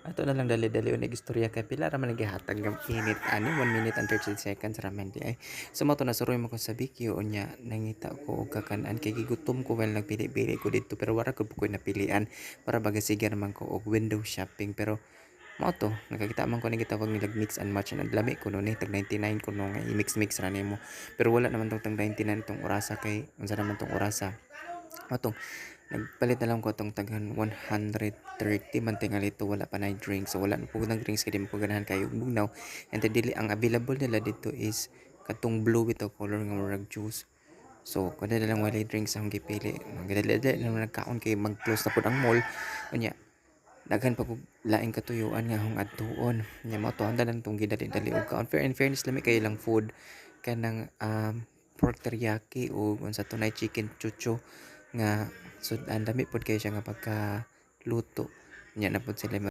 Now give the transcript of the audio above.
Ato na lang dali-dali unig istorya kay pila ra man gihatag nga init ani 1 minute and 30 seconds ra man di ay. So mo to nasuroy mo ko sa Bikyo unya nangita ko og kakan-an kay gigutom ko while nagpili-pili ko dito pero wara ko ko napilian para baga sige naman ko og window shopping. Pero mao to nakakita man ko ni gitawag nilag mix and match na lami ko no ni tag 99 ko no nga i-mix-mix ra nimo. Pero wala naman tong tag 99 tong orasa kay unsa naman tong orasa mao to Nagpalit na lang ko tong taghan 130 man tingali ito wala pa na drinks. So wala na po ng drinks kaya di mo ganahan kayo bugnaw and then dili ang available nila dito is katong blue ito color nga murag juice. So kundi na lang wala drinks ang gipili. Magdali-dali na nagkaon kay mag-close na pud ang mall. Unya daghan pa kog laing katuyuan nga hong adtuon nya mao to handa lang tong gidali-dali. Og kaon fair in fairness lami kay lang food. Kanang um, pork teriyaki o unsa to na chicken chucho nga sud ang dami pod kayo siya nga pagka luto nya na pod sila